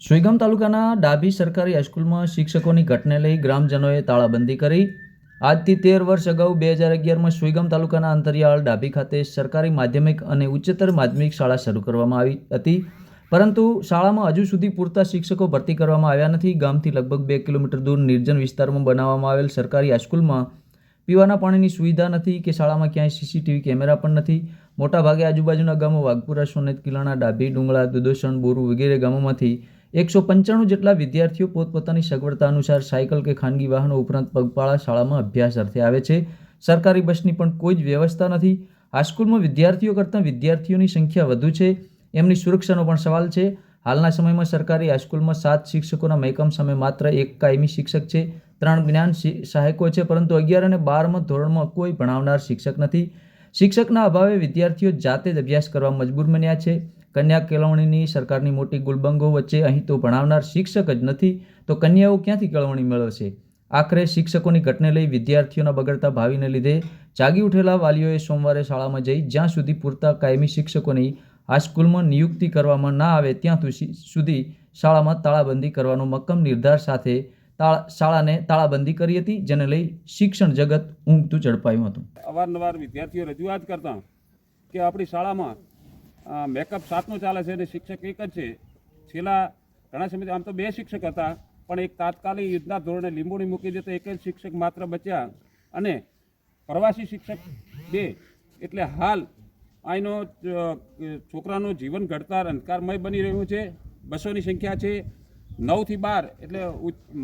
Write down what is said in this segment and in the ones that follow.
સુઈગામ તાલુકાના ડાભી સરકારી હાઈસ્કૂલમાં શિક્ષકોની ઘટને લઈ ગ્રામજનોએ તાળાબંધી કરી. આજથી તેર વર્ષ અગાઉ બે હજાર અગિયારમાં સુઈગામ તાલુકાના અંતરિયાળ ડાભી ખાતે સરકારી માધ્યમિક અને ઉચ્ચતર માધ્યમિક શાળા શરૂ કરવામાં આવી હતી. પરંતુ શાળામાં હજુ સુધી પૂરતા શિક્ષકો ભરતી કરવામાં આવ્યા નથી. ગામથી લગભગ બે કિલોમીટર દૂર નિર્જન વિસ્તારમાં બનાવવામાં આવેલ સરકારી હાઈસ્કૂલમાં પીવાના પાણીની સુવિધા નથી કે શાળામાં ક્યાંય સીસીટીવી કેમેરા પણ નથી. મોટાભાગે આજુબાજુના ગામો વાઘપુરા, સોનેત, કિલાણા, ડાભી, ડુંગળા દુદોસણ બોરુ વગેરે ગામોમાંથી એકસો પંચાણું જેટલા વિદ્યાર્થીઓ પોતપોતાની સગવડતા અનુસાર સાયકલ કે ખાનગી વાહનો ઉપરાંત પગપાળા શાળામાં અભ્યાસ અર્થે આવે છે. સરકારી બસની પણ કોઈ જ વ્યવસ્થા નથી. હાઈસ્કૂલમાં વિદ્યાર્થીઓ કરતાં વિદ્યાર્થીઓની સંખ્યા વધુ છે. એમની સુરક્ષાનો પણ સવાલ છે. હાલના સમયમાં સરકારી હાઈસ્કૂલમાં સાત શિક્ષકોના મહેકમ સામે માત્ર એક કાયમી શિક્ષક છે. ત્રણ જ્ઞાન સહાયકો છે, પરંતુ અગિયાર અને બારમાં ધોરણમાં કોઈ ભણાવનાર શિક્ષક નથી. શિક્ષકના અભાવે વિદ્યાર્થીઓ જાતે જ અભ્યાસ કરવા મજબૂર બન્યા છે. કન્યા કેળવણીની સરકારની મોટી ગુલબંગો વચ્ચે અહીં તો ભણાવનાર શિક્ષક જ નથી, તો કન્યાઓ ક્યાંથી કેળવણી મેળવશે? આખરે શિક્ષકોની ઘટને લઈ વિદ્યાર્થીઓના બગડતા ભાવિને લીધે જાગી ઉઠેલા વાલીઓએ સોમવારે શાળામાં જઈ જ્યાં સુધી પૂરતા કાયમી શિક્ષકોની આ સ્કૂલમાં નિયુક્તિ કરવામાં ના આવે ત્યાં સુધી- શાળામાં તાળાબંધી કરવાનો મક્કમ નિર્ધાર સાથે શાળાને તાળાબંધી કરી હતી, જેને લઈ શિક્ષણ જગત ઊંઘતું ઝડપાયું હતું. અવારનવાર વિદ્યાર્થીઓ રજૂઆત કરતા કે આપણી શાળામાં મેકઅપ સાતનું ચાલે છે અને શિક્ષક એક જ છે. છેલ્લા ઘણા સમયથી આમ તો બે શિક્ષક હતા, પણ એક તાત્કાલિક યુદ્ધના ધોરણે લીંબુડી મૂકી દેતો એક જ શિક્ષક માત્ર બચ્યા. અને પ્રવાસી શિક્ષક બે, એટલે હાલ અહીંનો છોકરાનું જીવન ઘડતર અંધકારમય બની રહ્યું છે. બસોની સંખ્યા છે નવથી બાર, એટલે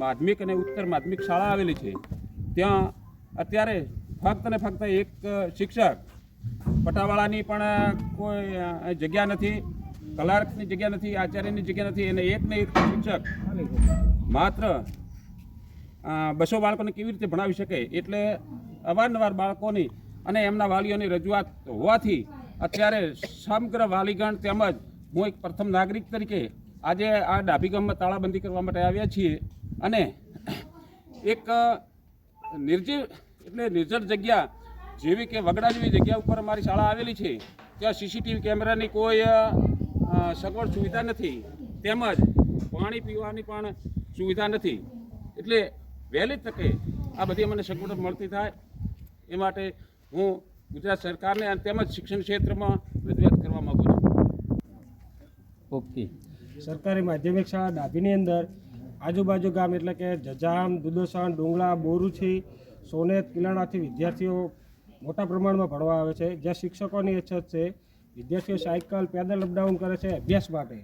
માધ્યમિક અને ઉત્તર માધ્યમિક શાળા આવેલી છે. ત્યાં અત્યારે ફક્ત ને ફક્ત એક શિક્ષક પટાવાળાની પણ કોઈ જગ્યા નથી, કલાર્કની જગ્યા નથી, આચાર્યની જગ્યા નથી, અને એક ને એક શિક્ષક માત્ર બસો બાળકોને કેવી રીતે ભણાવી શકે? એટલે અવારનવાર બાળકોની અને એમના વાલીઓની રજૂઆત હોવાથી અત્યારે સમગ્ર વાલીગણ તેમજ હું એક પ્રથમ નાગરિક તરીકે આજે આ ડાભી ગામમાં તાળાબંધી કરવા માટે આવ્યા છીએ અને એક નિર્જીવ, એટલે નિર્જળ જગ્યા જેવી કે વગડા જેવી જગ્યા ઉપર અમારી શાળા આવેલી છે ત્યાં સીસીટીવી કેમેરાની કોઈ સગવડ સુવિધા નથી. તેમજ પાણી પીવાની પણ સુવિધા નથી. એટલે વહેલી તકે આ બધી મને સગવડ મળતી થાય. એ માટે હું ગુજરાત સરકારને અને તેમજ શિક્ષણ ક્ષેત્રમાં રજૂઆત કરવા માગું છું. ઓકે. સરકારી માધ્યમિક શાળા ડાભીની અંદર આજુબાજુ ગામ એટલે કે જજામ દુદોસણ ડુંગળા બોરુછી સોનેત કિલાણાથી વિદ્યાર્થીઓ મોટા પ્રમાણમાં ભણવા આવે છે. જ્યાં શિક્ષકોની અછત છે, વિદ્યાર્થીઓ સાયકલ, પેદલ અપડાઉન કરે છે, અભ્યાસ માટે.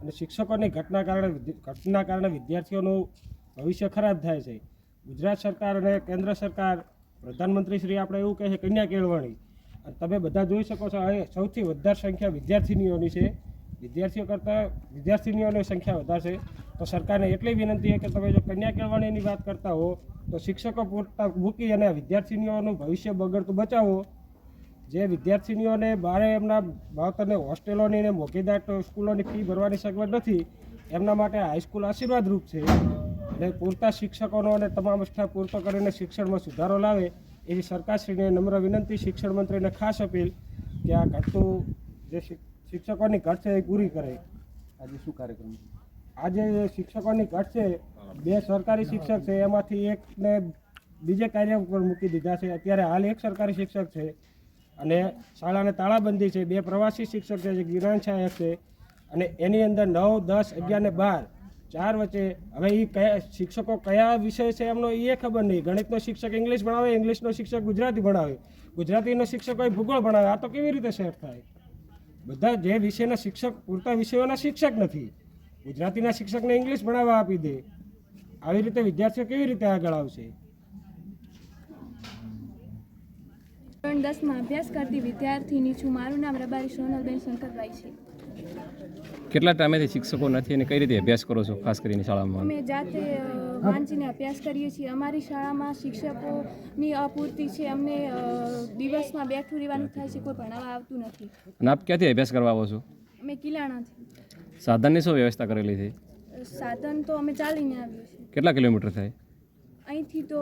અને શિક્ષકોની ઘટના કારણે ઘટના કારણે વિદ્યાર્થીઓનું ભવિષ્ય ખરાબ થાય છે. ગુજરાત સરકાર અને કેન્દ્ર સરકાર, પ્રધાનમંત્રી શ્રી આપણે એવું કહે છે, કન્યા કેળવણી. અને તમે બધા જોઈ શકો છો, અહીં સૌથી વધારે સંખ્યા વિદ્યાર્થીનીઓની છે. વિદ્યાર્થીઓ કરતાં વિદ્યાર્થીનીઓની સંખ્યા વધારે છે. તો સરકારને એટલી વિનંતી છે કે તમે જો કન્યા કેળવણીની વાત કરતા હો, તો શિક્ષકો પૂરતા મૂકી અને વિદ્યાર્થીનીઓનું ભવિષ્ય બગડતું બચાવો. જે વિદ્યાર્થીનીઓને બારે એમના બાળકોને હોસ્ટેલોની ને મોઘીદાર સ્કૂલોની ફી ભરવાની સગવડ નથી, એમના માટે હાઈસ્કૂલ આશીર્વાદરૂપ છે. અને પૂરતા શિક્ષકોનો અને તમામ સ્ટાફ પૂરતો કરીને શિક્ષણમાં સુધારો લાવે, એવી સરકારશ્રીને નમ્ર વિનંતી, શિક્ષણ મંત્રીને ખાસ અપીલ કે આ ઘટતું જે શિક્ષકોની ઘટ છે એ પૂરી કરે. આજે શું કાર્યક્રમ? આજે શિક્ષકોની ઘટ છે. બે સરકારી શિક્ષક છે. એમાંથી એકને બીજે કાર્ય ઉપર મૂકી દીધા છે. અત્યારે હાલ એક સરકારી શિક્ષક છે અને શાળાને તાળાબંધી છે. બે પ્રવાસી શિક્ષક છે. જે જ્ઞાન સહાયક છે. અને એની અંદર નવ, દસ, અગિયાર ને બાર ચાર વચ્ચે હવે એ કયા શિક્ષકો કયા વિષય છે એમનો એ ખબર નહીં. ગણિતનો શિક્ષક ઇંગ્લિશ ભણાવે, ઇંગ્લિશનો શિક્ષક ગુજરાતી ભણાવે. ગુજરાતીનો શિક્ષક હોય, ભૂગોળ ભણાવે. આ તો કેવી રીતે સેટ થાય? બધા જે વિષયના શિક્ષક, પૂરતા વિષયોના શિક્ષક નથી. ગુજરાતીના શિક્ષકને ઇંગ્લિશ ભણાવવા આપી દે. આવી રીતે વિદ્યાર્થીઓ કેવી રીતે આગળ આવશે? ધોરણ દસમાં અભ્યાસ કરતી વિદ્યાર્થીની છું. મારું નામ રબારી સોનલબેન શંકરભાઈ છે. કેટલા ટાઈમેથી શિક્ષકો નથી અને કઈ રીતે અભ્યાસ કરો છો ખાસ કરીને શાળામાં? અમે જાતે વાંચીને અભ્યાસ કરીએ છીએ. અમારી શાળામાં શિક્ષકોની અપૂરતી છે. અમને દિવસમાં બેઠું રહેવાનું થાય છે. કોઈ ભણાવવા આવતું નથી. અને આપ ક્યાંથી અભ્યાસ કરવા આવો છો? અમે કિલાણાથી સાધનની શું વ્યવસ્થા કરેલી છે? સાધન તો અમે ચાલીને આવીએ છીએ. કેટલા કિલોમીટર થાય? અહીંથી તો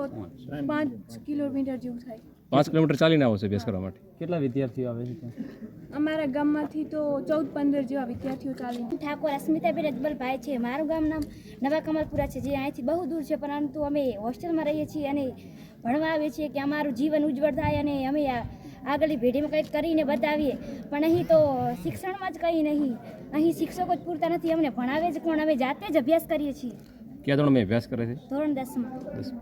પાંચ કિલોમીટર જેવું થાય. પાંચ કિલોમીટર ચાલીને આવો છો અભ્યાસ કરવા માટે? કેટલા વિદ્યાર્થીઓ આવે છે અમારા ગામમાંથી તો ચૌદ પંદર જેવા વિદ્યાર્થીઓ ચાલે ઠાકોર અસ્મિતાબેન અજબલભાઈ છે. મારું ગામ નામ નવા કમલપુરા છે જે અહીંથી બહુ દૂર છે પરંતુ અમે હોસ્ટેલમાં રહીએ છીએ અને ભણવા આવીએ છીએ કે અમારું જીવન ઉજ્જવળ થાય અને અમે આ આગળની પેઢીમાં કંઈક કરીને બતાવીએ. પણ અહીં તો શિક્ષણમાં જ કંઈ નહીં. અહીં શિક્ષકો જ પૂરતા નથી. અમને ભણાવે જ કોણ? અમે જાતે જ અભ્યાસ કરીએ છીએ. ક્યાં ધોરણમાં અભ્યાસ કરે છે? ધોરણ દસમાં. દસ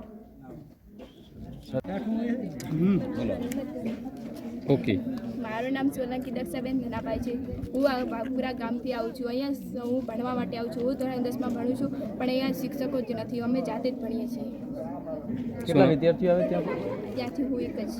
ઓકે. મારું નામ સોલંકી દક્ષાબેન મીનાભાઈ છે. હું આ બાગપુરા ગામથી આવું છું. અહીંયા હું ભણવા માટે આવું છું. હું ધોરણ દસમાં ભણું છું પણ અહીંયા શિક્ષકો જ નથી. અમે જાતે જ ભણીએ છીએ. કેટલા વિદ્યાર્થીઓ આવે ત્યાં? ત્યાંથી હું એક જ.